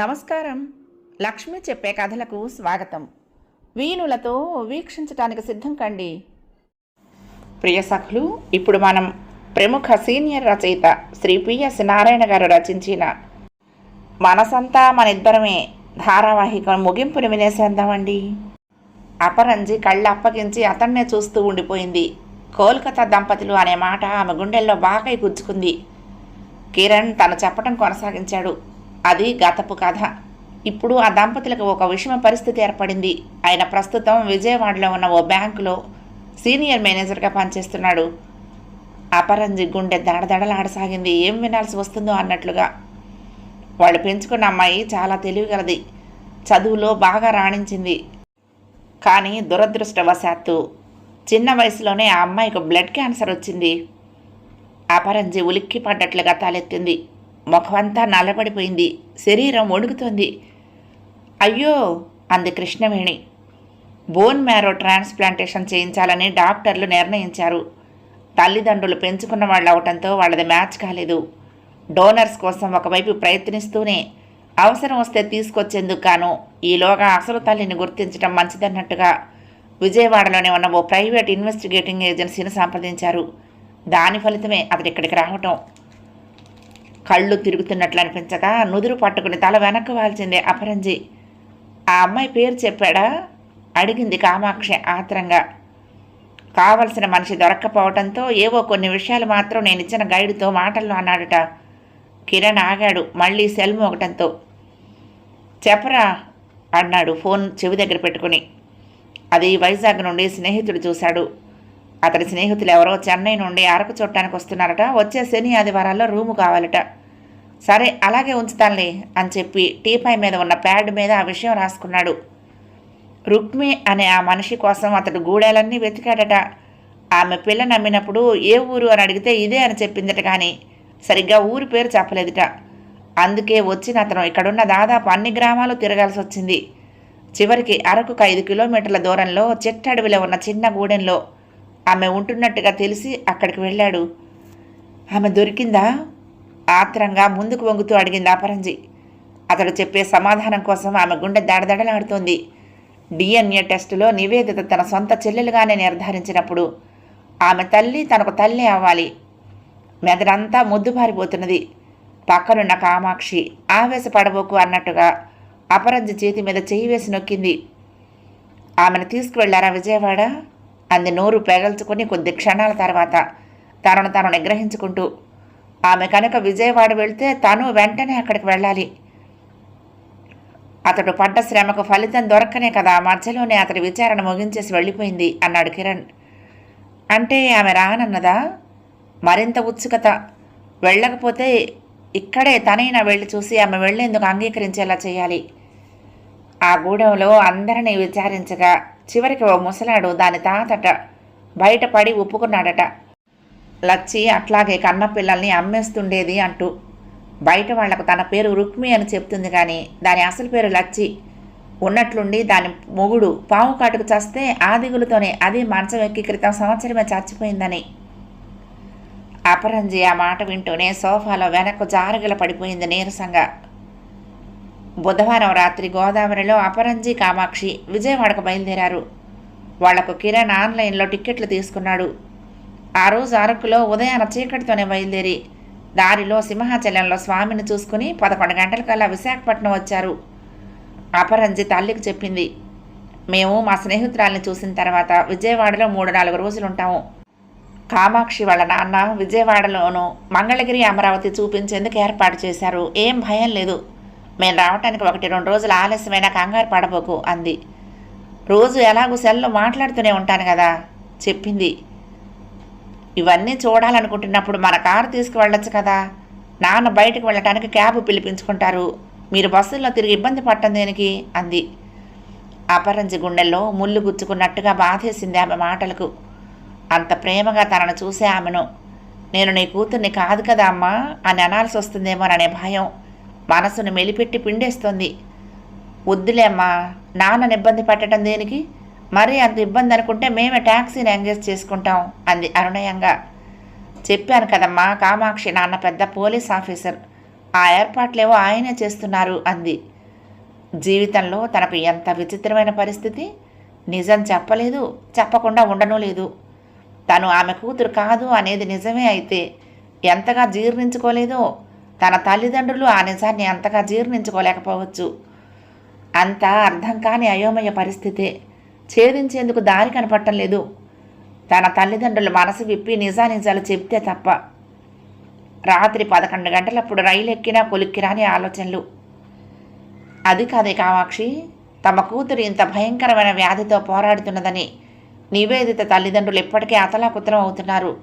నమస్కారం. లక్ష్మి చెప్పే కథలకు స్వాగతం. వీణులతో వీక్షించటానికి సిద్ధం కండి. ప్రియ సఖులు ఇప్పుడు మనం ప్రముఖ సీనియర్ రచయిత శ్రీ పిఎస్ నారాయణ గారు రచించిన మనసంతా మన ఇద్దరమే ధారావాహిక ముగింపుని వినేసేద్దామండి. అపరంజి కళ్ళు అప్పగించి అతన్నే చూస్తూ ఉండిపోయింది. కోల్కతా దంపతులు అనే మాట ఆమె గుండెల్లో బాగా గుచ్చుకుంది. కిరణ్ తను చెప్పటం కొనసాగించాడు. అది గతపు కథ. ఇప్పుడు ఆ దంపతులకు ఒక విషమ పరిస్థితి ఏర్పడింది. ఆయన ప్రస్తుతం విజయవాడలో ఉన్న ఓ బ్యాంకులో సీనియర్ మేనేజర్గా పనిచేస్తున్నాడు. అపరంజి గుండె దడదడలాడసాగింది. ఏం వినాల్సి వస్తుందో అన్నట్లుగా. వాళ్ళు పెంచుకున్న అమ్మాయి చాలా తెలివిగలది. చదువులో బాగా రాణించింది. కానీ దురదృష్టవశాత్తు చిన్న వయసులోనే ఆ అమ్మాయికి బ్లడ్ క్యాన్సర్ వచ్చింది. అపరంజి ఉలిక్కి పడ్డట్లుగా తలెత్తింది. ముఖమంతా నల్లబడిపోయింది. శరీరం వణుకుతోంది అయ్యో! అంది కృష్ణవేణి. బోన్ మ్యారో ట్రాన్స్ప్లాంటేషన్ చేయించాలని డాక్టర్లు నిర్ణయించారు. తల్లిదండ్రులు పెంచుకున్న వాళ్ళు అవటంతో వాళ్ళది మ్యాచ్ కాలేదు. డోనర్స్ కోసం ఒకవైపు ప్రయత్నిస్తూనే అవసరం వస్తే తీసుకొచ్చేందుకు గాను ఈలోగా అసలు తల్లిని గుర్తించడం మంచిదన్నట్టుగా విజయవాడలోనే ఉన్న ఓ ప్రైవేట్ ఇన్వెస్టిగేటింగ్ ఏజెన్సీని సంప్రదించారు. దాని ఫలితమే అతడు ఇక్కడికి రావటం. కళ్ళు తిరుగుతున్నట్లు అనిపించగా నుదురు పట్టుకుని తల వెనక్కి వాల్చింది అపరంజి. ఆ అమ్మాయి పేరు చెప్పాడా? అడిగింది కామాక్షి ఆత్రంగా. కావలసిన మనిషి దొరక్కపోవటంతో ఏవో కొన్ని విషయాలు మాత్రం నేను ఇచ్చిన గైడ్తో మాటల్లో అన్నాడట. కిరణ్ ఆగాడు మళ్ళీ సెల్ మోగటంతో. చెప్పరా అన్నాడు ఫోన్ చెవి దగ్గర పెట్టుకుని. అది వైజాగ్ నుండి స్నేహితుడు చూశాడు. అతడి స్నేహితులు ఎవరో చెన్నై నుండి అరకు చూడటానికి వస్తున్నారట. వచ్చే శని ఆదివారాల్లో రూము కావాలట. సరే అలాగే ఉంచుతానులే అని చెప్పి టీపాయ్ మీద ఉన్న ప్యాడ్ మీద ఆ విషయం రాసుకున్నాడు. రుక్మి అనే ఆ మనిషి కోసం అతడు గూడెలన్నీ వెతికాడట. ఆమె పిల్ల నమ్మినప్పుడు ఏ ఊరు అని అడిగితే ఇదే అని చెప్పిందట కానీ సరిగ్గా ఊరి పేరు చెప్పలేదుట. అందుకే వచ్చిన అతను ఇక్కడున్న దాదాపు అన్ని గ్రామాలు తిరగాల్సి వచ్చింది. చివరికి అరకుకు ఐదు కిలోమీటర్ల దూరంలో చెట్టడవిలో ఉన్న చిన్న గూడెంలో ఆమె ఉంటున్నట్టుగా తెలిసి అక్కడికి వెళ్ళాడు. ఆమె దొరికిందా? ఆత్రంగా ముందుకు వంగుతూ అడిగింది అపరంజి. అతడు చెప్పే సమాధానం కోసం ఆమె గుండె దడదడలాడుతోంది. డిఎన్ఏ టెస్టులో నివేదిత తన సొంత చెల్లెలుగానే నిర్ధారించినప్పుడు ఆమె తల్లి తనకు తల్లి అవ్వాలి. మెదడంతా ముద్దుబారిపోతున్నది. పక్కనున్న కామాక్షి ఆవేశపడబోకు అన్నట్టుగా అపరంజి చేతి మీద చేయి వేసి నొక్కింది. ఆమెను తీసుకువెళ్ళారా విజయవాడ? అంది నోరు పెగల్చుకుని కొద్ది క్షణాల తర్వాత. తనను తాను నిగ్రహించుకుంటూ ఆమె కనుక విజయవాడ వెళ్తే తను వెంటనే అక్కడికి వెళ్ళాలి. అతడు పడ్డ శ్రమకు ఫలితం దొరకనే కదా మధ్యలోనే అతడి విచారణ ముగించేసి వెళ్ళిపోయింది అన్నాడు కిరణ్. అంటే ఆమె రానన్నదా? మరింత ఉత్సుకత. వెళ్ళకపోతే ఇక్కడే తనైనా వెళ్ళి చూసి ఆమె వెళ్ళేందుకు అంగీకరించేలా చేయాలి. ఆ గూడెంలో అందరినీ విచారించగా చివరికి ఓ ముసలాడు దాని తాతట బయటపడి ఒప్పుకున్నాడట. లచ్చి అట్లాగే కన్న పిల్లల్ని అమ్మేస్తుండేది అంటూ. బయట వాళ్ళకు తన పేరు రుక్మి అని చెప్తుంది కానీ దాని అసలు పేరు లచ్చి. ఉన్నట్లుండి దాని మొగుడు పాము కాటుకు చస్తే ఆ దిగులుతోనే అది మంచం ఎక్కి క్రితం సంవత్సరమే చచ్చిపోయిందని. అపరంజి ఆ మాట వింటూనే సోఫాలో వెనక్కు జారగల పడిపోయింది నీరసంగా. బుధవారం రాత్రి గోదావరిలో అపరంజి కామాక్షి విజయవాడకు బయలుదేరారు. వాళ్ళకు కిరణ్ ఆన్లైన్లో టిక్కెట్లు తీసుకున్నాడు. ఆ రోజు అరకులో ఉదయాన చీకటితోనే బయలుదేరి దారిలో సింహాచలంలో స్వామిని చూసుకుని పదకొండు గంటలకల్లా విశాఖపట్నం వచ్చారు. అపరంజి తల్లికి చెప్పింది మేము మా స్నేహితురాల్ని చూసిన తర్వాత విజయవాడలో మూడు నాలుగు రోజులు ఉంటాము కామాక్షి వాళ్ళ నాన్న విజయవాడలోనూ మంగళగిరి అమరావతి చూపించేందుకు ఏర్పాటు చేశారు. ఏం భయం లేదు. మేము రావటానికి ఒకటి రెండు రోజులు ఆలస్యమైన కంగారు పడబోకు అంది. రోజు ఎలాగో సెల్లో మాట్లాడుతూనే ఉంటాను కదా చెప్పింది. ఇవన్నీ చూడాలనుకుంటున్నప్పుడు మన కారు తీసుకువెళ్ళొచ్చు కదా నాన్న బయటకు వెళ్ళటానికి క్యాబ్ పిలిపించుకుంటారు. మీరు బస్సుల్లో తిరిగి ఇబ్బంది పట్టం దేనికి అంది. అపరంజి గుండెల్లో ముళ్ళు గుచ్చుకున్నట్టుగా బాధేసింది ఆమె మాటలకు. అంత ప్రేమగా తనను చూసే ఆమెను. నేను నీ కూతుర్ని కాదు కదా అమ్మా అని అనాల్సి వస్తుందేమోననే భయం. మనసును మెలిపెట్టి పిండేస్తోంది. వద్దులేమ్మా నాన్నని ఇబ్బంది పెట్టడం దేనికి? మరీ అంత ఇబ్బంది అనుకుంటే మేమే ట్యాక్సీని ఎంగేజ్ చేసుకుంటాం అంది అరుణయంగా చెప్పాను కదమ్మా కామాక్షి నాన్న పెద్ద పోలీస్ ఆఫీసర్. ఆ ఏర్పాట్లేవో ఆయనే చేస్తున్నారు అంది. జీవితంలో తనకు ఎంత విచిత్రమైన పరిస్థితి? నిజం చెప్పలేదు చెప్పకుండా ఉండను లేదు. తను ఆమె కూతురు కాదు అనేది నిజమే అయితే ఎంతగా జీర్ణించుకోలేదో తన తల్లిదండ్రులు ఆ నిజాన్ని అంతగా జీర్ణించుకోలేకపోవచ్చు. అంత అర్థం కాని అయోమయ పరిస్థితే ఛేదించేందుకు దారి కనపడటం లేదు. తన తల్లిదండ్రులు మనసు విప్పి నిజానిజాలు చెప్తే తప్ప. రాత్రి పదకొండు గంటలప్పుడు రైలు ఎక్కినా కొలిక్కిరాని ఆలోచనలు. అది కాదే కామాక్షి తమ కూతురు ఇంత భయంకరమైన వ్యాధితో పోరాడుతున్నదని నివేదిత తల్లిదండ్రులు ఇప్పటికే అతలాకుతలం అవుతున్నారు.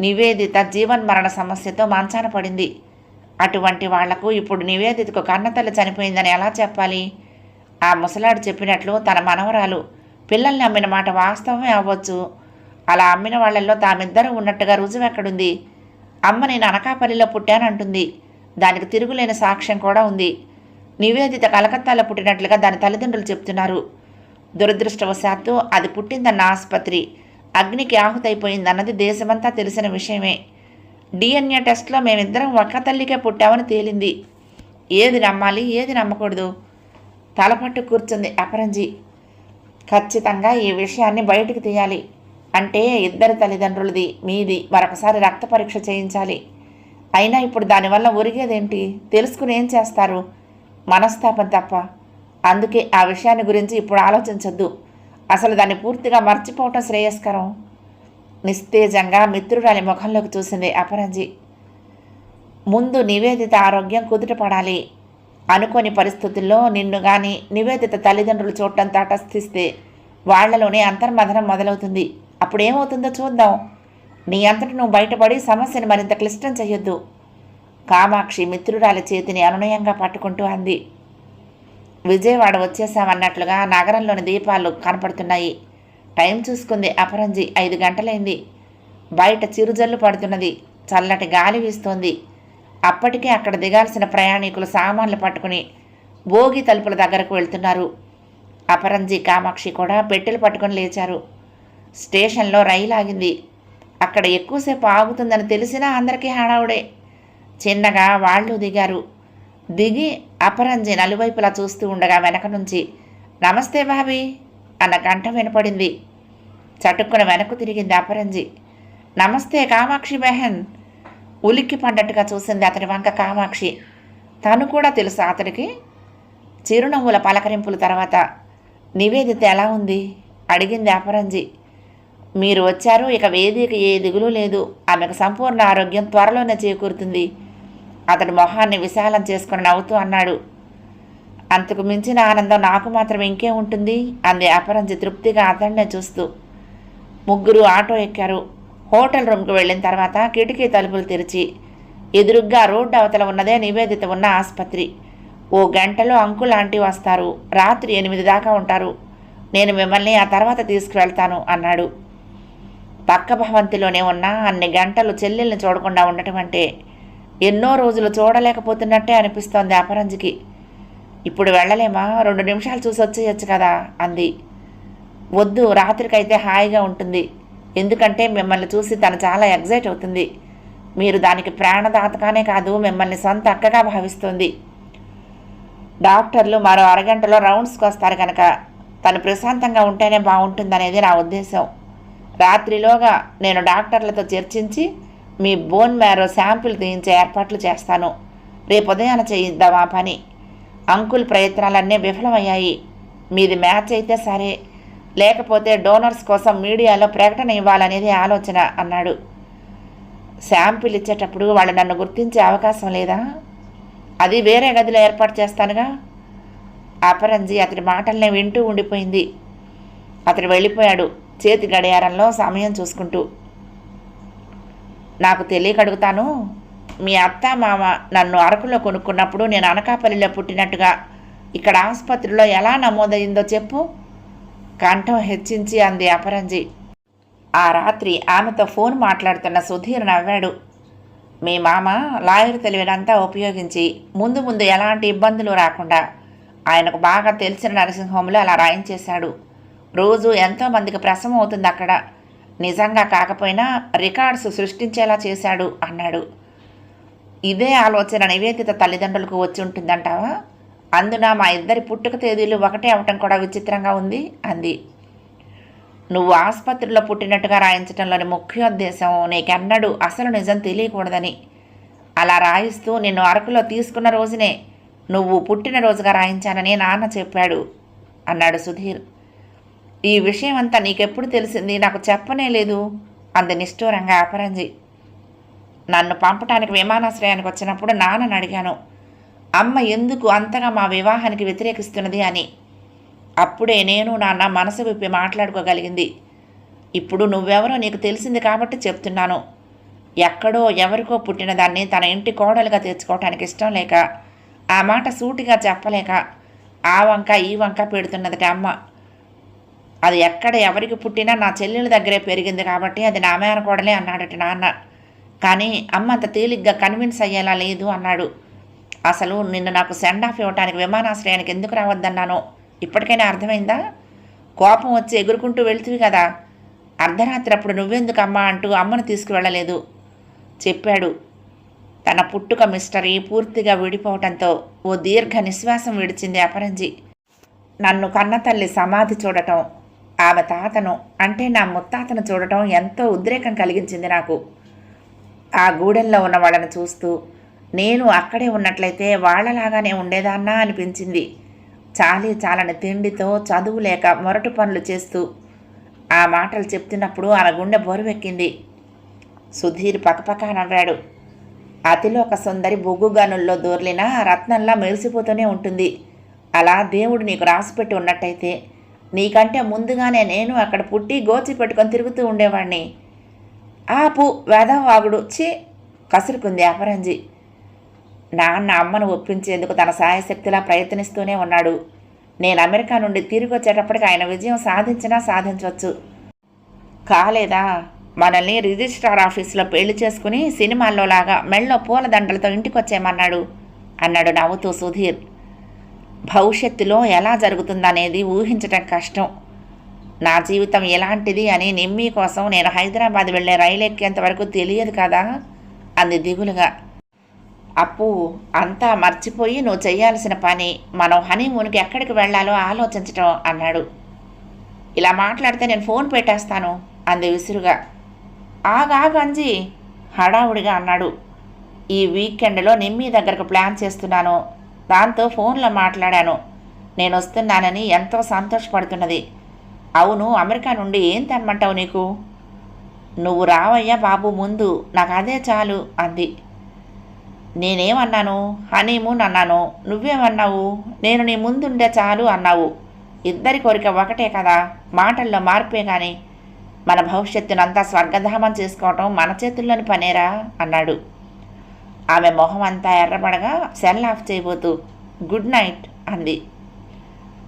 నివేదిత జీవన్మరణ సమస్యతో మంచాన పడింది అటువంటి వాళ్ళకు ఇప్పుడు నివేదితకు కన్నతల్లి చనిపోయిందని ఎలా చెప్పాలి? ఆ ముసలాడు చెప్పినట్లు తన మనవరాలు పిల్లల్ని అమ్మిన మాట వాస్తవమే అవ్వచ్చు. అలా అమ్మిన వాళ్ళల్లో తామిద్దరూ ఉన్నట్టుగా రుజువు ఎక్కడుంది? అమ్మ నేను అనకాపల్లిలో పుట్టానంటుంది. దానికి తిరుగులేని సాక్ష్యం కూడా ఉంది. నివేదిత కలకత్తాలో పుట్టినట్లుగా దాని తల్లిదండ్రులు చెప్తున్నారు. దురదృష్టవశాత్తు అది పుట్టిందన్న ఆసుపత్రి. అగ్నికి ఆహుతైపోయిందన్నది దేశమంతా తెలిసిన విషయమే. డిఎన్ఏ టెస్ట్లో మేమిద్దరం ఒక్క తల్లికే పుట్టామని తేలింది. ఏది నమ్మాలి ఏది నమ్మకూడదు. తలపట్టు కూర్చుంది అపరంజి. ఖచ్చితంగా ఈ విషయాన్ని బయటకు తీయాలి. అంటే ఇద్దరి తల్లిదండ్రులది మీది. మరొకసారి రక్త పరీక్ష చేయించాలి. అయినా ఇప్పుడు దానివల్ల ఒరిగేదేంటి? తెలుసుకుని ఏం చేస్తారు? మనస్తాపం తప్ప. అందుకే ఆ విషయాన్ని గురించి ఇప్పుడు ఆలోచించొద్దు. అసలు దాన్ని పూర్తిగా మర్చిపోవటం శ్రేయస్కరం. నిస్తేజంగా మిత్రురాలి ముఖంలోకి చూసింది అపరంజి. ముందు నివేదిత ఆరోగ్యం కుదుటపడాలి అనుకోని పరిస్థితుల్లో నిన్ను గాని నివేదిత తల్లిదండ్రులు చూడటం తటస్థిస్తే వాళ్ళలోనే అంతర్మథనం మొదలవుతుంది. అప్పుడు ఏమవుతుందో చూద్దాం. నీ అంతటి నువ్వు బయటపడి సమస్యను మరింత క్లిష్టం చేయొద్దు. కామాక్షి మిత్రురాలి చేతిని అనునయంగా పట్టుకుంటూ అంది. విజయవాడ వచ్చేసామన్నట్లుగా నగరంలోని దీపాలు కనపడుతున్నాయి. టైం చూసుకుంది. అపరంజి ఐదు గంటలైంది. బయట చిరుజల్లు పడుతున్నది. చల్లటి గాలి వీస్తోంది. అప్పటికే అక్కడ దిగాల్సిన ప్రయాణికులు సామాన్లు పట్టుకుని భోగి తలుపుల దగ్గరకు వెళ్తున్నారు. అపరంజి కామాక్షి కూడా పెట్టెలు పట్టుకొని లేచారు. స్టేషన్లో రైలు ఆగింది. అక్కడ ఎక్కువసేపు ఆగుతుందని తెలిసినా అందరికీ హడావుడే. చిన్నగా వాళ్ళు దిగారు. దిగి అపరంజి నలువైపులా చూస్తూ ఉండగా వెనక నుంచి నమస్తే బాబీ. అన్న కంఠం వినపడింది. చటుక్కున వెనక్కు తిరిగింది అపరంజి. నమస్తే కామాక్షి బెహన్ ఉలిక్కి పడ్డట్టుగా చూసింది అతని వంక కామాక్షి. తను కూడా తెలుసు అతడికి చిరునవ్వుల పలకరింపుల తర్వాత నివేదిత ఎలా ఉంది? అడిగింది అపరంజి. మీరు వచ్చారు ఇక వేదిక ఏ దిగులు లేదు. ఆమెకు సంపూర్ణ ఆరోగ్యం త్వరలోనే చేకూరుతుంది. అతడు మొహాన్ని విశాలం చేసుకుని నవ్వుతూ అన్నాడు. అంతకు మించిన ఆనందం నాకు మాత్రం ఇంకే ఉంటుంది. అంది అపరంజి తృప్తిగా అతన్నే చూస్తూ. ముగ్గురు ఆటో ఎక్కారు. హోటల్ రూమ్కి వెళ్ళిన తర్వాత కిటికీ తలుపులు తెరిచి ఎదురుగ్గా రోడ్డు అవతల ఉన్నదే నివేదిత ఉన్న ఆసుపత్రి. ఓ గంటలో అంకుల్ ఆంటీ వస్తారు. రాత్రి ఎనిమిది దాకా ఉంటారు. నేను మిమ్మల్ని ఆ తర్వాత తీసుకువెళ్తాను అన్నాడు. పక్క భవంతిలోనే ఉన్న అన్ని గంటలు చెల్లెల్ని చూడకుండా ఉండటం అంటే ఎన్నో రోజులు చూడలేకపోతున్నట్టే అనిపిస్తోంది అపరంజికి. ఇప్పుడు వెళ్ళలేమా? రెండు నిమిషాలు చూసి వచ్చేయచ్చు కదా అంది. వద్దు రాత్రికైతే హాయిగా ఉంటుంది. ఎందుకంటే మిమ్మల్ని చూసి తను చాలా ఎగ్జైట్ అవుతుంది. మీరు దానికి ప్రాణదాతకానే కాదు మిమ్మల్ని సొంత అక్కగా భావిస్తుంది. డాక్టర్లు మరో అరగంటలో రౌండ్స్కి వస్తారు కనుక తను ప్రశాంతంగా ఉంటేనే బాగుంటుందనేది నా ఉద్దేశం. రాత్రిలోగా నేను డాక్టర్లతో చర్చించి మీ బోన్ మ్యారో శాంపిల్ తీయించే ఏర్పాట్లు చేస్తాను. రేపు ఉదయాన చేయిద్దాం ఆ పని. అంకుల్ ప్రయత్నాలన్నీ విఫలమయ్యాయి. మీది మ్యాచ్ అయితే సరే లేకపోతే డోనర్స్ కోసం మీడియాలో ప్రకటన ఇవ్వాలనేది ఆలోచన అన్నాడు. శాంపిల్ ఇచ్చేటప్పుడు వాళ్ళు నన్ను గుర్తించే అవకాశం లేదా? అది వేరే గదిలో ఏర్పాటు చేస్తానుగా? అపరంజి అతడి మాటల్ని వింటూ ఉండిపోయింది. అతడు వెళ్ళిపోయాడు చేతి గడియారంలో సమయం చూసుకుంటూ. నాకు తెలియక అడుగుతాను మీ అత్త మామ నన్ను అరకులో కొనుక్కున్నప్పుడు నేను అనకాపల్లిలో పుట్టినట్టుగా ఇక్కడ ఆసుపత్రిలో ఎలా నమోదైందో చెప్పు. కంఠం హెచ్చించి అంది అపరంజి. ఆ రాత్రి ఆమెతో ఫోన్ మాట్లాడుతున్న సుధీర్ నవ్వాడు. మీ మామ లాయర్ తెలివినంతా ఉపయోగించి ముందు ముందు ఎలాంటి ఇబ్బందులు రాకుండా ఆయనకు బాగా తెలిసిన నరసింహంలో అలా రాయించేశాడు. రోజు ఎంతోమందికి ప్రసవం అవుతుంది అక్కడ. నిజంగా కాకపోయినా రికార్డ్స్ సృష్టించేలా చేశాడు అన్నాడు. ఇదే ఆలోచన నివేదిత తల్లిదండ్రులకు వచ్చి ఉంటుందంటావా? అందున మా ఇద్దరి పుట్టుక తేదీలు ఒకటే అవటం కూడా విచిత్రంగా ఉంది అంది. నువ్వు ఆసుపత్రిలో పుట్టినట్టుగా రాయించడంలోని ముఖ్యోద్దేశం నీకెన్నడూ అసలు నిజం తెలియకూడదని. అలా రాయిస్తూ నిన్ను అరకులో తీసుకున్న రోజునే నువ్వు పుట్టినరోజుగా రాయించానని నాన్న చెప్పాడు అన్నాడు సుధీర్. ఈ విషయం అంతా నీకెప్పుడు తెలిసింది? నాకు చెప్పనే లేదు అంది నిష్ఠూరంగా అపరంజి. నన్ను పంపటానికి విమానాశ్రయానికి వచ్చినప్పుడు నాన్నని అడిగాను అమ్మ ఎందుకు అంతగా మా వివాహానికి వ్యతిరేకిస్తున్నది? అని. అప్పుడే నేను నాన్న మనసు విప్పి మాట్లాడుకోగలిగింది ఇప్పుడు నువ్వెవరో నీకు తెలిసింది కాబట్టి చెప్తున్నాను. ఎక్కడో ఎవరికో పుట్టిన దాన్ని తన ఇంటి కోడలుగా తెచ్చుకోవటానికి ఇష్టం లేక ఆ మాట సూటిగా చెప్పలేక ఆ వంక ఈ వంక పెడుతున్నదిట అమ్మ. అది ఎక్కడ ఎవరికి పుట్టినా నా చెల్లెల దగ్గరే పెరిగింది కాబట్టి అది నా మేనకోడలే అన్నాడట నాన్న. కానీ అమ్మ అంత తేలిగ్గా కన్విన్స్ అయ్యేలా లేదు అన్నాడు. అసలు నిన్ను నాకు సెండ్ ఆఫ్ ఇవ్వటానికి విమానాశ్రయానికి ఎందుకు రావద్దన్నానో ఇప్పటికైనా అర్థమైందా? కోపం వచ్చి ఎగురుకుంటూ వెళ్తువి కదా. అర్ధరాత్రి అప్పుడు నువ్వెందుకు అమ్మా అంటూ అమ్మను తీసుకువెళ్ళలేదు. చెప్పాడు. తన పుట్టుక మిస్టరీ పూర్తిగా విడిపోవటంతో ఓ దీర్ఘ నిశ్వాసం విడిచింది అపరంజి. నన్ను కన్నతల్లి సమాధి చూడటం ఆమె తాతను అంటే నా ముత్తాతను చూడటం ఎంతో ఉద్రేకం కలిగించింది నాకు. ఆ గూడెంలో ఉన్న వాళ్ళని చూస్తూ నేను అక్కడే ఉన్నట్లయితే వాళ్ళలాగానే ఉండేదాన్నా? అనిపించింది. చాలీ చాలని తిండితో చదువు లేక మొరటు పనులు చేస్తూ ఆ మాటలు చెప్తున్నప్పుడు ఆమె గుండె బరువెక్కింది. సుధీర్ పక్కపక్క నవ్వాడు. అతిలోక సుందరి బొగ్గు గనుల్లో దూర్లినా రత్నంలా మెరిసిపోతూనే ఉంటుంది. అలా దేవుడు నీకు రాసిపెట్టి ఉన్నట్టయితే నీకంటే ముందుగానే నేను అక్కడ పుట్టి గోచి పెట్టుకొని తిరుగుతూ ఉండేవాణ్ణి. ఆపు వేదవాగుడు ఛీ కసురుకుంది అపరంజి. నాన్న అమ్మను ఒప్పించేందుకు తన సాయశక్తిలా ప్రయత్నిస్తూనే ఉన్నాడు. నేను అమెరికా నుండి తిరిగి వచ్చేటప్పటికి ఆయన విజయం సాధించినా సాధించవచ్చు. కాలేదా? మనల్ని రిజిస్ట్రార్ ఆఫీసులో పెళ్ళి చేసుకుని సినిమాల్లో లాగా మెళ్ళో పూలదండలతో ఇంటికి వచ్చేయమన్నాడు అన్నాడు నవ్వుతూ సుధీర్. భవిష్యత్తులో ఎలా జరుగుతుందనేది ఊహించటం కష్టం. నా జీవితం ఎలాంటిది అని నిమ్మీ కోసం నేను హైదరాబాద్ వెళ్ళే రైలు ఎక్కేంత వరకు తెలియదు కదా? అంది దిగులుగా. అప్పు అంతా మర్చిపోయి నువ్వు చేయాల్సిన పని మనం హనీమూన్కి ఎక్కడికి వెళ్ళాలో ఆలోచించటం అన్నాడు. ఇలా మాట్లాడితే నేను ఫోన్ పెట్టేస్తాను అంది విసురుగా. ఆగాగంజి హడావుడిగా అన్నాడు. ఈ వీకెండ్లో నిమ్మీ దగ్గరకు ప్లాన్ చేస్తున్నాను. దాంతో ఫోన్లో మాట్లాడాను. నేను వస్తున్నానని ఎంతో సంతోషపడుతున్నది. అవును అమెరికా నుండి ఏం తెమ్మంటావు నీకు? నువ్వు రావయ్యా బాబు ముందు నాకు అదే చాలు అంది. నేనేమన్నాను? హనీమూన్ అన్నాను. నువ్వేమన్నావు? నేను నీ ముందుండే చాలు అన్నావు. ఇద్దరి కోరిక ఒకటే కదా మాటల్లో మార్పే కానీ మన భవిష్యత్తునంతా స్వర్గధామం చేసుకోవటం మన చేతుల్లోని పనేరా? అన్నాడు. ఆమె మొహం అంతా ఎర్రబడగా సెల్ ఆఫ్ చేయబోతూ గుడ్ నైట్ అంది.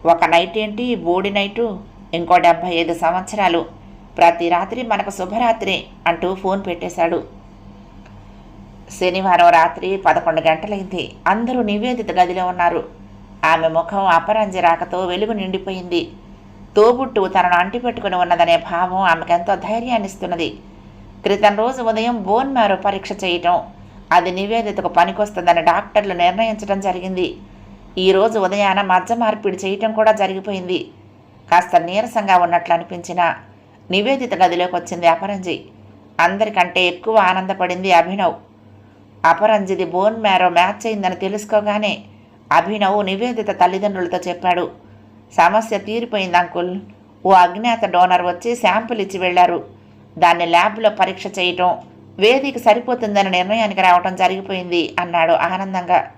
ఒక నైట్ ఏంటి? బోడి నైటు? ఇంకో డెబ్భై ఐదు సంవత్సరాలు. ప్రతి రాత్రి మనకు శుభరాత్రి అంటూ ఫోన్ పెట్టేశాడు. శనివారం రాత్రి పదకొండు గంటలైంది. అందరూ నివేదిత గదిలో ఉన్నారు. ఆమె ముఖం అపరంజి రాకతో వెలుగు నిండిపోయింది. తోబుట్టు తనను అంటిపెట్టుకుని ఉన్నదనే భావం ఆమెకెంతో ధైర్యాన్నిస్తున్నది. క్రితం రోజు ఉదయం బోన్ మ్యారో పరీక్ష చేయటం అది నివేదితకు పనికొస్తుందని డాక్టర్లు నిర్ణయించడం జరిగింది. ఈరోజు ఉదయాన మజ్జ మార్పిడి చేయటం కూడా జరిగిపోయింది. కాస్త నీరసంగా ఉన్నట్లు అనిపించిన నివేదిత గదిలోకి వచ్చింది అపరంజి. అందరికంటే ఎక్కువ ఆనందపడింది అభినవ్. అపరంజిది బోన్ మ్యారో మ్యాచ్ అయిందని తెలుసుకోగానే అభినవ్ నివేదిత తల్లిదండ్రులతో చెప్పాడు. సమస్య తీరిపోయింది అంకుల్. ఓ అజ్ఞాత డోనర్ వచ్చి శాంపుల్ ఇచ్చి వెళ్ళారు. దాన్ని ల్యాబ్లో పరీక్ష చేయటం వేదిక సరిపోతుందనే నిర్ణయానికి రావటం జరిగిపోయింది అన్నాడు ఆనందంగా.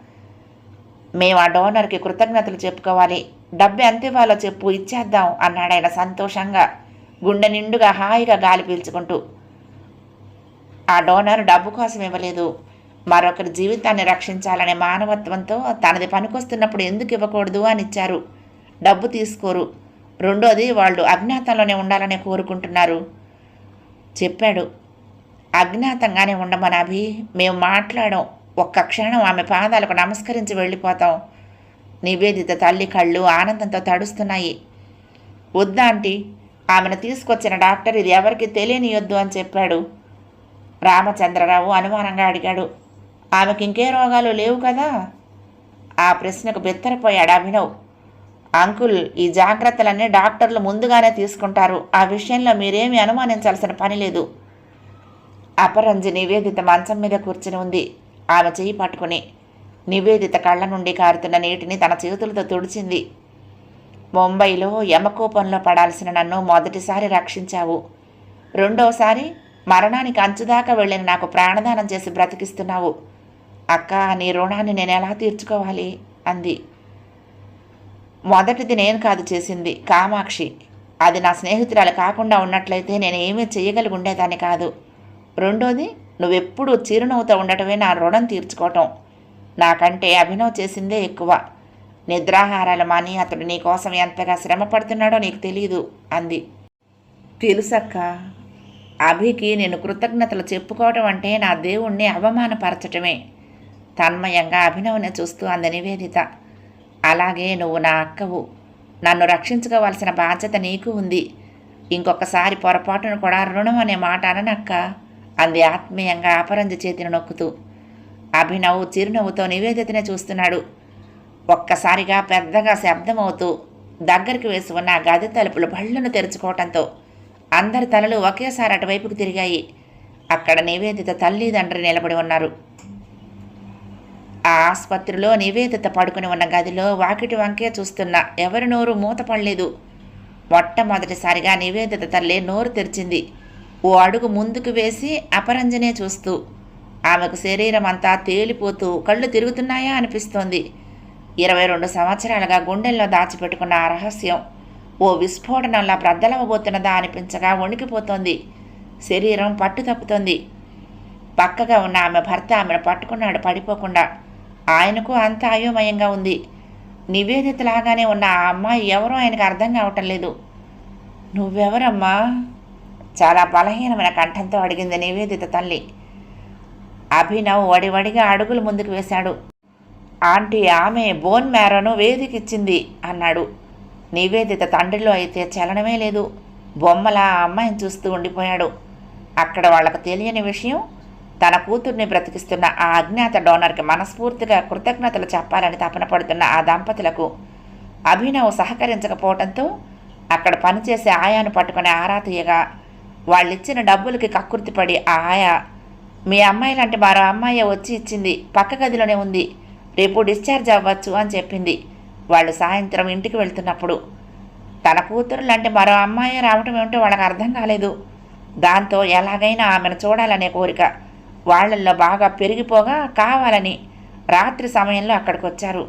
మేము ఆ డోనర్కి కృతజ్ఞతలు చెప్పుకోవాలి. డబ్బు ఎంత ఇవ్వాలో చెప్పు ఇచ్చేద్దాం అన్నాడు ఆయన సంతోషంగా. గుండె నిండుగా హాయిగా గాలి పీల్చుకుంటూ. ఆ డోనర్ డబ్బు కోసం ఇవ్వలేదు. మరొకరి జీవితాన్ని రక్షించాలనే మానవత్వంతో తనది పనికొస్తున్నప్పుడు ఎందుకు ఇవ్వకూడదు అని ఇచ్చారు. డబ్బు తీసుకోరు. రెండోది వాళ్ళు అజ్ఞాతంలోనే ఉండాలని కోరుకుంటున్నారు. చెప్పాడు. అజ్ఞాతంగానే ఉండమని అభి మేము మాట్లాడం ఒక్క క్షణం ఆమె పాదాలకు నమస్కరించి వెళ్ళిపోతాం. నివేదిత తల్లి కళ్ళు ఆనందంతో తడుస్తున్నాయి. వద్దా ఆంటీ? ఆమెను తీసుకొచ్చిన డాక్టర్ ఇది ఎవరికి తెలియనియొద్దు అని చెప్పాడు. రామచంద్రరావు అనుమానంగా అడిగాడు. ఆమెకి ఇంకే రోగాలు లేవు కదా? ఆ ప్రశ్నకు బెత్తరపోయాడు అభినవ్. అంకుల్ ఈ జాగ్రత్తలన్నీ డాక్టర్లు ముందుగానే తీసుకుంటారు. ఆ విషయంలో మీరేమీ అనుమానించాల్సిన పని లేదు. అపరంజి నివేదిత మంచం మీద కూర్చుని ఉంది. ఆమె చెయ్యి పట్టుకుని నివేదిత కళ్ళ నుండి కారుతున్న నీటిని తన చేతులతో తుడిచింది. ముంబైలో యమకోపంలో పడాల్సిన నన్ను మొదటిసారి రక్షించావు. రెండోసారి మరణానికి అంచుదాకా వెళ్ళిన నాకు ప్రాణదానం చేసి బ్రతికిస్తున్నావు. అక్క నీ రుణాన్ని నేను ఎలా తీర్చుకోవాలి? అంది. మొదటిది నేను కాదు చేసింది కామాక్షి. అది నా స్నేహితురాలు కాకుండా ఉన్నట్లయితే నేను ఏమీ చేయగలిగి ఉండేదాన్ని కాదు. రెండోది నువ్వెప్పుడు చిరునవ్వుతో ఉండటమే నా రుణం తీర్చుకోవటం. నాకంటే అభినవ్ చేసిందే ఎక్కువ. నిద్రాహారాలు మాని అతడు నీకోసం ఎంతగా శ్రమ పడుతున్నాడో నీకు తెలియదు అంది. తెలుసక్క అభికి నేను కృతజ్ఞతలు చెప్పుకోవటం అంటే నా దేవుణ్ణి అవమానపరచటమే. తన్మయంగా అభినవ్ని చూస్తూ అంది నివేదిత. అలాగే నువ్వు నా అక్కవు. నన్ను రక్షించుకోవాల్సిన బాధ్యత నీకు ఉంది. ఇంకొకసారి పొరపాటును కూడా రుణం అనే మాట అననక్క అంది ఆత్మీయంగా అపరంజి చేతిని నొక్కుతూ. అభినవ్ చిరునవ్వుతో నివేదితనే చూస్తున్నాడు. ఒక్కసారిగా పెద్దగా శబ్దమవుతూ దగ్గరికి వేసి ఉన్న గది తలుపులు బళ్ళను తెరుచుకోవటంతో అందరి తలలు ఒకేసారి అటువైపుకు తిరిగాయి. అక్కడ నివేదిత తల్లిదండ్రి నిలబడి ఉన్నారు. ఆ ఆసుపత్రిలో నివేదిత పడుకుని ఉన్న గదిలో వాకిటి వంకే చూస్తున్న ఎవరి నోరు మూతపడలేదు మొట్టమొదటిసారిగా నివేదిత తల్లి నోరు తెరిచింది. ఓ అడుగు ముందుకు వేసి అపరంజనే చూస్తూ ఆమెకు శరీరం అంతా తేలిపోతూ కళ్ళు తిరుగుతున్నాయా అనిపిస్తోంది. ఇరవై రెండు సంవత్సరాలుగా గుండెల్లో దాచిపెట్టుకున్న ఆ రహస్యం ఓ విస్ఫోటనంలా ప్రద్దలవబోతున్నదా అనిపించగా వణికిపోతోంది. శరీరం పట్టు తప్పుతోంది పక్కగా ఉన్న ఆమె భర్త ఆమెను పట్టుకున్నాడు పడిపోకుండా. ఆయనకు అంత అయోమయంగా ఉంది. నివేదితలాగానే ఉన్న ఆ అమ్మాయి ఎవరో ఆయనకు అర్థం కావటం లేదు. నువ్వెవరమ్మా? చాలా బలహీనమైన కంఠంతో అడిగింది నివేదిత తల్లి. అభినవ్ వడివడిగా అడుగులు ముందుకు వేశాడు. ఆంటీ ఆమె బోన్ మ్యారోను వేదికిచ్చింది అన్నాడు. నివేదిత తండ్రిలో అయితే చలనమే లేదు. బొమ్మల ఆ అమ్మాయిని చూస్తూ ఉండిపోయాడు. అక్కడ వాళ్ళకు తెలియని విషయం తన కూతుర్ని బ్రతికిస్తున్న ఆ అజ్ఞాత డోనర్కి మనస్ఫూర్తిగా కృతజ్ఞతలు చెప్పాలని తపన పడుతున్న ఆ దంపతులకు అభినవ్ సహకరించకపోవడంతో అక్కడ పనిచేసే ఆయాను పట్టుకునే ఆరా తీయగా వాళ్ళిచ్చిన డబ్బులకి కక్కుర్తిపడి ఆ ఆయా మీ అమ్మాయి లాంటి మరో అమ్మాయి వచ్చి ఇచ్చింది పక్క గదిలోనే ఉంది. రేపు డిశ్చార్జ్ అవ్వచ్చు అని చెప్పింది. వాళ్ళు సాయంత్రం ఇంటికి వెళ్తున్నప్పుడు. తన కూతురు లాంటి మరో అమ్మాయి రావటం ఏమిటో వాళ్ళకి అర్థం కాలేదు. దాంతో ఎలాగైనా ఆమెను చూడాలనే కోరిక. వాళ్ళల్లో బాగా పెరిగిపోగా కావాలని రాత్రి సమయంలో అక్కడికి వచ్చారు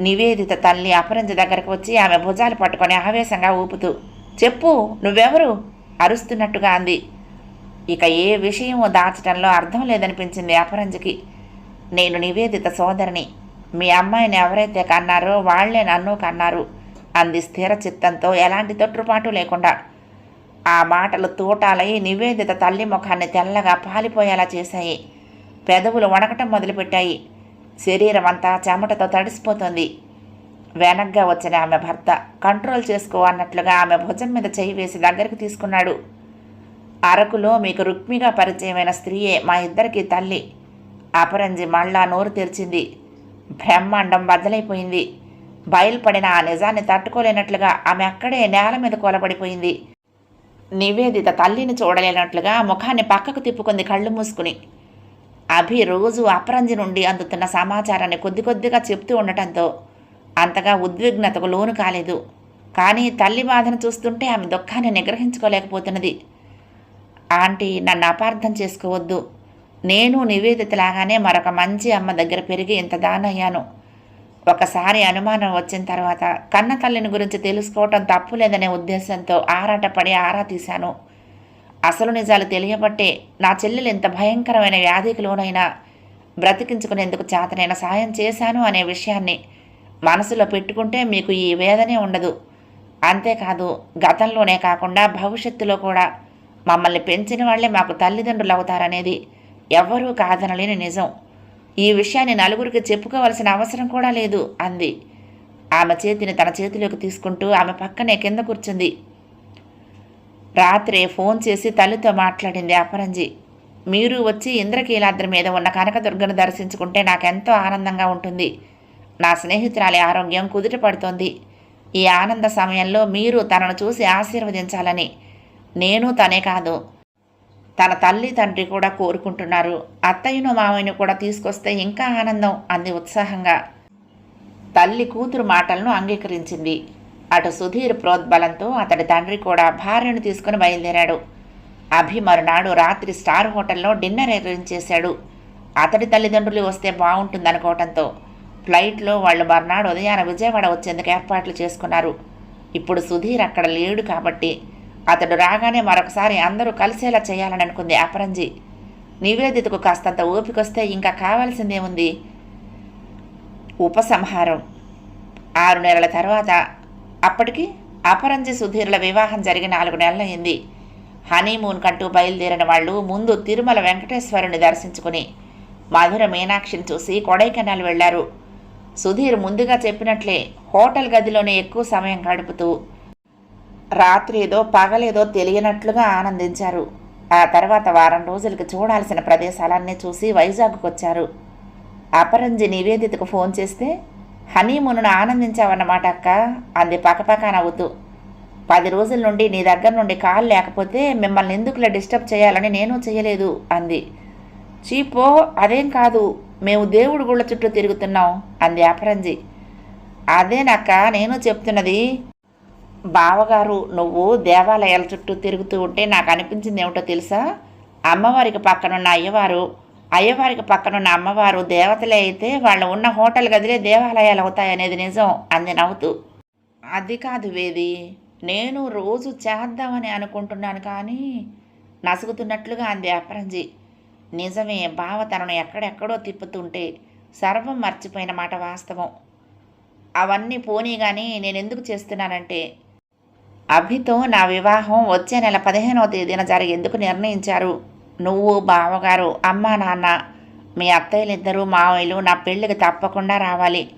నివేదిత తల్లి అపరంజ దగ్గరకు వచ్చి ఆమె భుజాలు పట్టుకొని ఆవేశంగా ఊపుతూ చెప్పు నువ్వెవరు? అరుస్తున్నట్టుగా అంది. ఇక ఏ విషయము దాచటంలో అర్థం లేదనిపించింది అపరంజకి. నేను నివేదిత సోదరిని. మీ అమ్మాయిని ఎవరైతే కన్నారో వాళ్ళే నన్ను కన్నారు. అంది స్థిర చిత్తంతో ఎలాంటి తొట్టుపాటు లేకుండా. ఆ మాటలు తూటాలై నివేదిత తల్లి ముఖాన్ని తెల్లగా పాలిపోయేలా చేశాయి. పెదవులు వణకటం మొదలుపెట్టాయి. శరీరం అంతా చెమటతో తడిసిపోతుంది. వెనగ్గా వచ్చిన ఆమె భర్త కంట్రోల్ చేసుకో అన్నట్లుగా ఆమె భుజం మీద చేయి వేసి దగ్గరికి తీసుకున్నాడు. అరకులో మీకు రుక్మిగా పరిచయమైన స్త్రీయే మా ఇద్దరికి తల్లి. అపరంజి మళ్ళా నోరు తెరిచింది. బ్రహ్మాండం బద్దలైపోయింది. బయలుపడిన ఆ నిజాన్ని తట్టుకోలేనట్లుగా ఆమె అక్కడే నేల మీద కూలబడిపోయింది. నివేదిత తల్లిని చూడలేనట్లుగా ముఖాన్ని పక్కకు తిప్పుకుంది కళ్ళు మూసుకుని. అభి రోజు అపరంజి నుండి అందుతున్న సమాచారాన్ని కొద్ది కొద్దిగా చెప్తూ ఉండటంతో అంతగా ఉద్విగ్నతకు లోను కాలేదు. కానీ తల్లి బాధను చూస్తుంటే ఆమె దుఃఖాన్ని నిగ్రహించుకోలేకపోతున్నది. ఆంటీ నన్ను అపార్థం చేసుకోవద్దు. నేను నివేదితలాగానే మరొక మంచి అమ్మ దగ్గర పెరిగి ఇంత దానయ్యాను. ఒకసారి అనుమానం వచ్చిన తర్వాత కన్న తల్లిని గురించి తెలుసుకోవటం తప్పులేదనే ఉద్దేశంతో ఆరాటపడి ఆరా తీశాను. అసలు నిజాలు తెలియబట్టే నా చెల్లెలు ఇంత భయంకరమైన వ్యాధికి లోనైనా బ్రతికించుకునేందుకు చేతనైన సాయం చేశాను అనే విషయాన్ని మనసులో పెట్టుకుంటే మీకు ఈ వేదనే ఉండదు. అంతేకాదు గతంలోనే కాకుండా భవిష్యత్తులో కూడా మమ్మల్ని పెంచిన వాళ్ళే మాకు తల్లిదండ్రులు అవుతారనేది ఎవ్వరూ కాదనలేని నిజం. ఈ విషయాన్ని నలుగురికి చెప్పుకోవలసిన అవసరం కూడా లేదు అంది. ఆమె చేతిని తన చేతిలోకి తీసుకుంటూ ఆమె పక్కనే కింద కూర్చుంది. రాత్రే ఫోన్ చేసి తల్లితో మాట్లాడింది అపరంజి. మీరు వచ్చి ఇంద్రకీలాద్రి మీద ఉన్న కనకదుర్గను దర్శించుకుంటే నాకెంతో ఆనందంగా ఉంటుంది. నా స్నేహితురాలి ఆరోగ్యం కుదుట పడుతోంది. ఈ ఆనంద సమయంలో మీరు తనను చూసి ఆశీర్వదించాలని నేను తనే కాదు. తన తల్లి తండ్రి కూడా కోరుకుంటున్నారు. అత్తయ్యను మామయ్యను కూడా తీసుకొస్తే ఇంకా ఆనందం అంది ఉత్సాహంగా. తల్లి కూతురు మాటలను అంగీకరించింది. అటు సుధీర్ ప్రోద్బలంతో అతడి తండ్రి కూడా భార్యను తీసుకుని బయలుదేరాడు. అభి మరునాడు రాత్రి స్టార్ హోటల్లో డిన్నర్ అరేంజ్ చేశాడు. అతడి తల్లిదండ్రులు వస్తే బాగుంటుందనుకోవటంతో ఫ్లైట్లో వాళ్ళు మర్నాడు ఉదయాన విజయవాడ వచ్చేందుకు ఏర్పాట్లు చేసుకున్నారు. ఇప్పుడు సుధీర్ అక్కడ లేడు కాబట్టి అతడు రాగానే మరొకసారి అందరూ కలిసేలా చేయాలని అనుకుంది అపరంజి. నివేదితకు కాస్తంత ఓపికొస్తే ఇంకా కావాల్సిందేముంది? ఉపసంహారం. ఆరు నెలల తర్వాత అప్పటికి అపరంజి సుధీర్ల వివాహం జరిగి నాలుగు నెలలైంది హనీమూన్ కంటూ బయలుదేరిన వాళ్ళు ముందు తిరుమల వెంకటేశ్వరుని దర్శించుకుని మధుర మీనాక్షిని చూసి కొడైకెనాల్ వెళ్ళారు. సుధీర్ ముందుగా చెప్పినట్లే హోటల్ గదిలోనే ఎక్కువ సమయం గడుపుతూ రాత్రి ఏదో పగలేదో తెలియనట్లుగా ఆనందించారు. ఆ తర్వాత వారం రోజులకి చూడాల్సిన ప్రదేశాలన్నీ చూసి వైజాగ్కు వచ్చారు అపరంజి నివేదితకు ఫోన్ చేస్తే హనీమూన్ను ఆనందించావన్నమాట అక్క అంది పక్కపక్క నవ్వుతూ. పది రోజుల నుండి నీ దగ్గర నుండి కాల్ లేకపోతే మిమ్మల్ని ఎందుకులా డిస్టర్బ్ చేయాలని నేను చేయలేదు అంది. చీపో అదేం కాదు మేము దేవుడి గుళ్ళ చుట్టూ తిరుగుతున్నాం అంది అపరంజి. అదేనక్క నేను చెప్తున్నది బావగారు నువ్వు దేవాలయాల చుట్టూ తిరుగుతూ ఉంటే నాకు అనిపించింది ఏమిటో తెలుసా? అమ్మవారికి పక్కనున్న అయ్యవారు అయ్యవారికి పక్కనున్న అమ్మవారు దేవతలే అయితే వాళ్ళు ఉన్న హోటల్ గదిలే దేవాలయాలు అవుతాయనేది నిజం అంది నవ్వుతూ. అది కాదు వేది నేను రోజు చేద్దామని అనుకుంటున్నాను కానీ నసుగుతున్నట్లుగా అంది అపరంజి. నిజమే బావ తనను ఎక్కడెక్కడో తిప్పుతుంటే సర్వం మర్చిపోయిన మాట వాస్తవం. అవన్నీ పోనీ కానీ నేను ఎందుకు చేస్తున్నానంటే అభితో నా వివాహం వచ్చే నెల పదిహేనవ తేదీన జరిగేందుకు నిర్ణయించారు? నువ్వు బావగారు అమ్మ నాన్న మీ అత్తయ్యలిద్దరూ మావయ్యలు నా పెళ్ళికి తప్పకుండా రావాలి.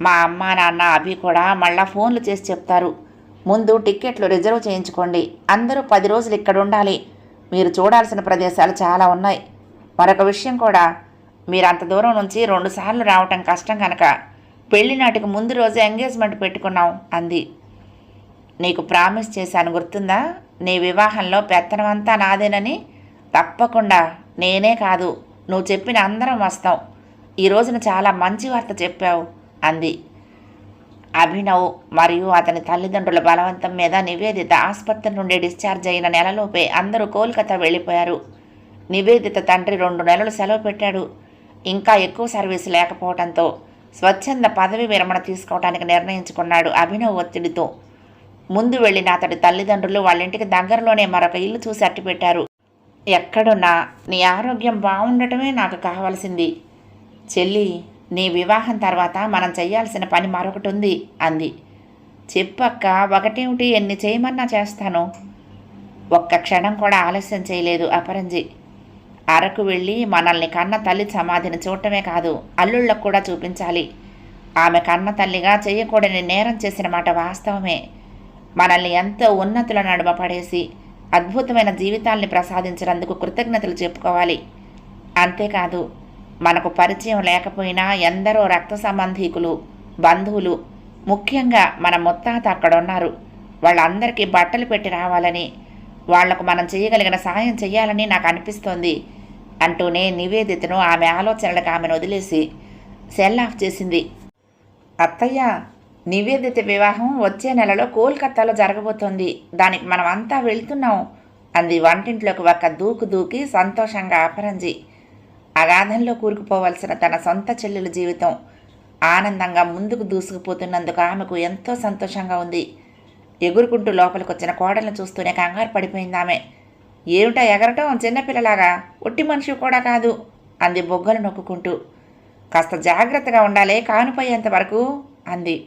మా అమ్మ నాన్న అభి కూడా మళ్ళా ఫోన్లు చేసి చెప్తారు. ముందు టిక్కెట్లు రిజర్వ్ చేయించుకోండి. అందరూ పది రోజులు ఇక్కడ ఉండాలి. మీరు చూడాల్సిన ప్రదేశాలు చాలా ఉన్నాయి. మరొక విషయం కూడా మీరు అంత దూరం నుంచి రెండుసార్లు రావటం కష్టం కనుక పెళ్ళి నాటికి ముందు రోజే ఎంగేజ్మెంట్ పెట్టుకున్నాం అంది. నీకు ప్రామిస్ చేశాను గుర్తుందా? నీ వివాహంలో పెత్తనమంతా నాదేనని? తప్పకుండా. నేనే కాదు. నువ్వు చెప్పిన అందరం వస్తాం. ఈ రోజున చాలా మంచి వార్త చెప్పావు అంది. అభినవ్ మరియు అతని తల్లిదండ్రుల బలవంతం మీద నివేదిత ఆసుపత్రి నుండి డిశ్చార్జ్ అయిన నెలలోపే అందరూ కోల్కతా వెళ్ళిపోయారు. నివేదిత తండ్రి రెండు నెలలు సెలవు పెట్టాడు. ఇంకా ఎక్కువ సర్వీస్ లేకపోవడంతో స్వచ్ఛంద పదవి విరమణ తీసుకోవడానికి నిర్ణయించుకున్నాడు అభినవ్ ఒత్తిడితో. ముందు వెళ్ళిన అతడి తల్లిదండ్రులు వాళ్ళ ఇంటికి దగ్గరలోనే మరొక ఇల్లు చూసి అట్టిపెట్టారు. ఎక్కడున్నా నీ ఆరోగ్యం బాగుండటమే నాకు కావలసింది. చెల్లి నీ వివాహం తర్వాత మనం చేయాల్సిన పని మరొకటి ఉంది అంది. చెప్పక్క ఒకటేమిటి ఎన్ని చేయమన్నా చేస్తాను. ఒక్క క్షణం కూడా ఆలస్యం చేయలేదు అపరంజి. అరకు వెళ్ళి మనల్ని కన్న తల్లి సమాధిని చూడటమే కాదు అల్లుళ్ళకు కూడా చూపించాలి. ఆమె కన్న తల్లిగా చేయకూడని నేరం చేసిన మాట వాస్తవమే. మనల్ని ఎంతో ఉన్నతుల నడుమ పడేసి అద్భుతమైన జీవితాల్ని ప్రసాదించినందుకు కృతజ్ఞతలు చెప్పుకోవాలి. అంతేకాదు మనకు పరిచయం లేకపోయినా ఎందరో రక్త సంబంధీకులు బంధువులు ముఖ్యంగా మన ముత్తాత అక్కడ ఉన్నారు వాళ్ళందరికీ బట్టలు పెట్టి రావాలని వాళ్ళకు మనం చేయగలిగిన సహాయం చేయాలని నాకు అనిపిస్తోంది అంటూనే నివేదితను ఆమె ఆలోచనలకు ఆమెను వదిలేసి సెల్ ఆఫ్ చేసింది. అత్తయ్య నివేదిత వివాహం వచ్చే నెలలో కోల్కత్తాలో జరగబోతోంది. దానికి మనం అంతా వెళ్తున్నాం అంది వంటింట్లోకి ఒక దూకు దూకి సంతోషంగా అపరంజి. అగాధంలో కూరుకుపోవలసిన తన సొంత చెల్లెల జీవితం ఆనందంగా ముందుకు దూసుకుపోతున్నందుకు ఆమెకు ఎంతో సంతోషంగా ఉంది. ఎగురుకుంటూ లోపలికి వచ్చిన కోడలను చూస్తూనే కంగారు పడిపోయింది ఆమె. ఏమిటా ఎగరటం? చిన్నపిల్లలాగా? ఒట్టి మనిషి కూడా కాదు అంది బొగ్గలు నొక్కుకుంటూ. కాస్త జాగ్రత్తగా ఉండాలి కానుపోయేంత వరకు అంది.